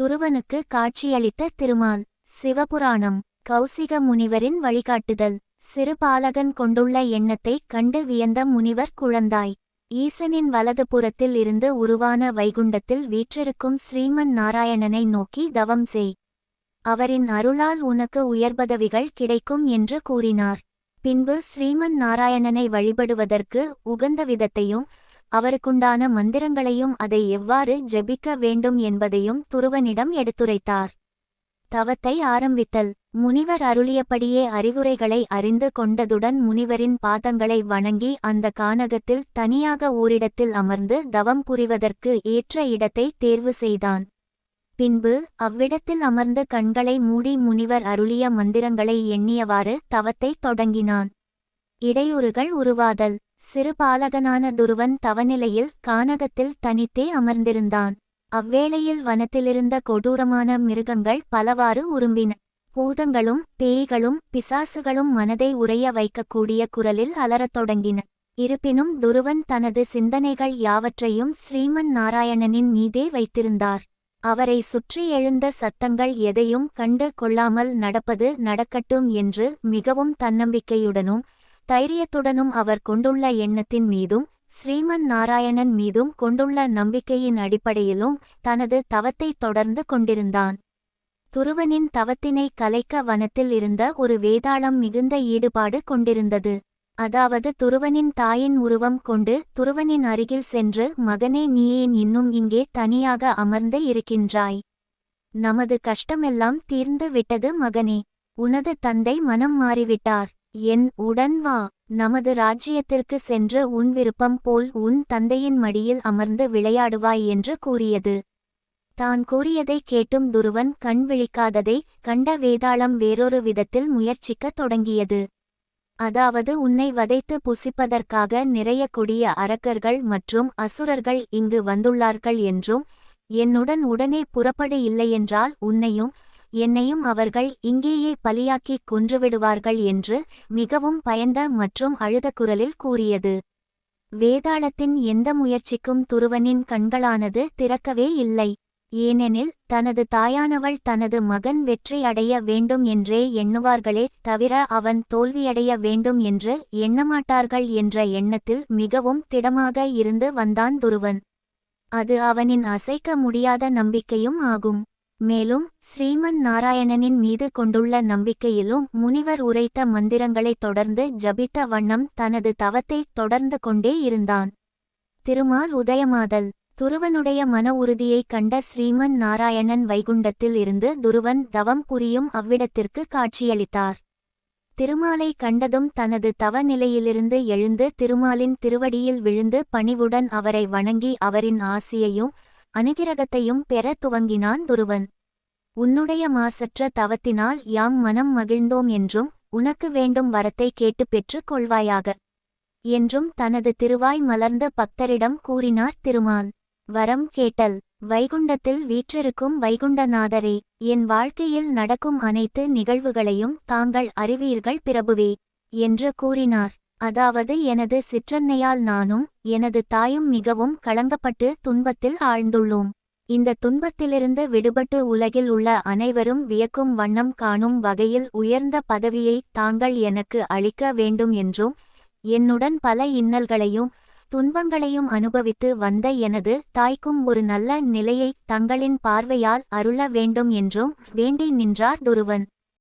துருவனுக்கு காட்சியளித்த திருமால் சிவபுராணம் கௌசிக முனிவரின் வழிகாட்டுதல். சிறு பாலகன் கொண்டுள்ள எண்ணத்தைக் கண்டு வியந்த முனிவர் குழந்தாய். ஈசனின் வலது புறத்தில் இருந்து உருவான வைகுண்டத்தில் வீற்றிருக்கும் ஸ்ரீமன் நாராயணனை நோக்கி தவம் செய். அவரின் அருளால் உனக்கு உயர்பதவிகள் கிடைக்கும் என்று கூறினார். பின்பு ஸ்ரீமன் நாராயணனை வழிபடுவதற்கு உகந்த விதத்தையும் அவருக்குண்டான மந்திரங்களையும் அதை எவ்வாறு ஜெபிக்க வேண்டும் என்பதையும் துருவனிடம் எடுத்துரைத்தார். தவத்தை ஆரம்பித்தல். முனிவர் அருளியபடியே அறிவுரைகளை அறிந்து கொண்டதுடன் முனிவரின் பாதங்களை வணங்கி அந்த கானகத்தில் தனியாக ஓரிடத்தில் அமர்ந்து தவம் புரிவதற்கு ஏற்ற இடத்தை தேர்வு செய்தான். பின்பு அவ்விடத்தில் அமர்ந்து கண்களை மூடி முனிவர் அருளிய மந்திரங்களை எண்ணியவாறு தவத்தைத் தொடங்கினான். இடையூறுகள் உருவாதல். சிறுபாலகனான துருவன் தவநிலையில் கானகத்தில் தனித்தே அமர்ந்திருந்தான். அவ்வேளையில் வனத்திலிருந்த கொடூரமான மிருகங்கள் பலவாறு உரும்பின. பூதங்களும் பேய்களும் பிசாசுகளும் மனதை உறைய வைக்கக்கூடிய குரலில் அலறத் தொடங்கின. இருப்பினும் துருவன் தனது சிந்தனைகள் யாவற்றையும் ஸ்ரீமன் நாராயணனின் மீதே வைத்திருந்தார். அவரை சுற்றி எழுந்த சத்தங்கள் எதையும் கண்டு கொள்ளாமல் நடப்பது நடக்கட்டும் என்று மிகவும் தன்னம்பிக்கையுடனும் தைரியத்துடனும் அவர் கொண்டுள்ள எண்ணத்தின் மீதும் ஸ்ரீமன் நாராயணன் மீதும் கொண்டுள்ள நம்பிக்கையின் அடிப்படையிலும் தனது தவத்தை தொடர்ந்து கொண்டிருந்தான். துருவனின் தவத்தினை கலைக்க வனத்தில் இருந்த ஒரு வேதாளம் மிகுந்த ஈடுபாடு கொண்டிருந்தது. அதாவது துருவனின் தாயின் உருவம் கொண்டு துருவனின் அருகில் சென்று மகனே நீ ஏன் இன்னும் இங்கே தனியாக அமர்ந்து இருக்கின்றாய். நமது கஷ்டமெல்லாம் தீர்ந்து விட்டது மகனே. உனது தந்தை மனம் மாறிவிட்டார். என் உடன் வா. நமது ராஜ்யத்திற்கு சென்று உன் விருப்பம் போல் உன் தந்தையின் மடியில் அமர்ந்து விளையாடுவாய் என்று கூறியது. தான் கூறியதை கேட்டும் துருவன் கண் விழிக்காததை கண்ட வேதாளம் வேறொரு விதத்தில் முயற்சிக்கத் தொடங்கியது. அதாவது உன்னை வதைத்து புசிப்பதற்காக நிறைய கொடிய அரக்கர்கள் மற்றும் அசுரர்கள் இங்கு வந்துள்ளார்கள் என்றும் என்னுடன் உடனே புறப்படு இல்லையென்றால் உன்னையும் என்னையும் அவர்கள் இங்கேயே பலியாக்கிக் கொன்றுவிடுவார்கள் என்று மிகவும் பயந்த மற்றும் அழுத குரலில் கூறியது. வேதாளத்தின் எந்த முயற்சிக்கும் துருவனின் கண்களானது திறக்கவே இல்லை. ஏனெனில் தனது தாயானவள் தனது மகன் வெற்றி அடைய வேண்டும் என்றே எண்ணுவார்களே தவிர அவன் தோல்வியடைய வேண்டும் என்று எண்ணமாட்டார்கள் என்ற எண்ணத்தில் மிகவும் திடமாக இருந்து வந்தான் துருவன். அது அவனின் அசைக்க முடியாத நம்பிக்கையும் ஆகும். மேலும் ஸ்ரீமன் நாராயணனின் மீது கொண்டுள்ள நம்பிக்கையிலும் முனிவர் உரைத்த மந்திரங்களைத் தொடர்ந்து ஜபித்த வண்ணம் தனது தவத்தை தொடர்ந்து கொண்டே இருந்தான். திருமால் உதயமாதல். துருவனுடைய மன உறுதியைக் கண்ட ஸ்ரீமன் நாராயணன் வைகுண்டத்தில் இருந்து துருவன் தவம் புரியும் அவ்விடத்திற்கு காட்சியளித்தார். திருமாலை கண்டதும் தனது தவ நிலையிலிருந்து எழுந்து திருமாலின் திருவடியில் விழுந்து பணிவுடன் அவரை வணங்கி அவரின் ஆசியையும் அனுகிரகத்தையும் பெற துவங்கினான் துருவன். உன்னுடைய மாசற்ற தவத்தினால் யாம் மனம் மகிழ்ந்தோம் என்றும் உனக்கு வேண்டும் வரத்தை கேட்டு பெற்றுக் கொள்வாயாக. என்றும் தனது திருவாய் மலர்ந்த பக்தரிடம் கூறினார் திருமால். வரம் கேட்டல் வைகுண்டத்தில் வீற்றிருக்கும் வைகுண்டநாதரே என் வாழ்க்கையில் நடக்கும் அனைத்து நிகழ்வுகளையும் தாங்கள் அறிவீர்கள் பிரபுவே என்று கூறினார். அதாவது எனது சிற்றன்னையால் நானும் எனது தாயும் மிகவும் களங்கப்பட்டு துன்பத்தில் ஆழ்ந்துள்ளோம். இந்த துன்பத்திலிருந்து விடுபட்டு உலகில் உள்ள அனைவரும் வியக்கும் வண்ணம் காணும் வகையில் உயர்ந்த பதவியை தாங்கள் எனக்கு அளிக்க வேண்டும் என்றும் என்னுடன் பல இன்னல்களையும் துன்பங்களையும் அனுபவித்து வந்த எனது தாய்க்கும் ஒரு நல்ல நிலையை தங்களின் பார்வையால் அருள வேண்டும் என்றும் வேண்டி நின்றார் துருவன்.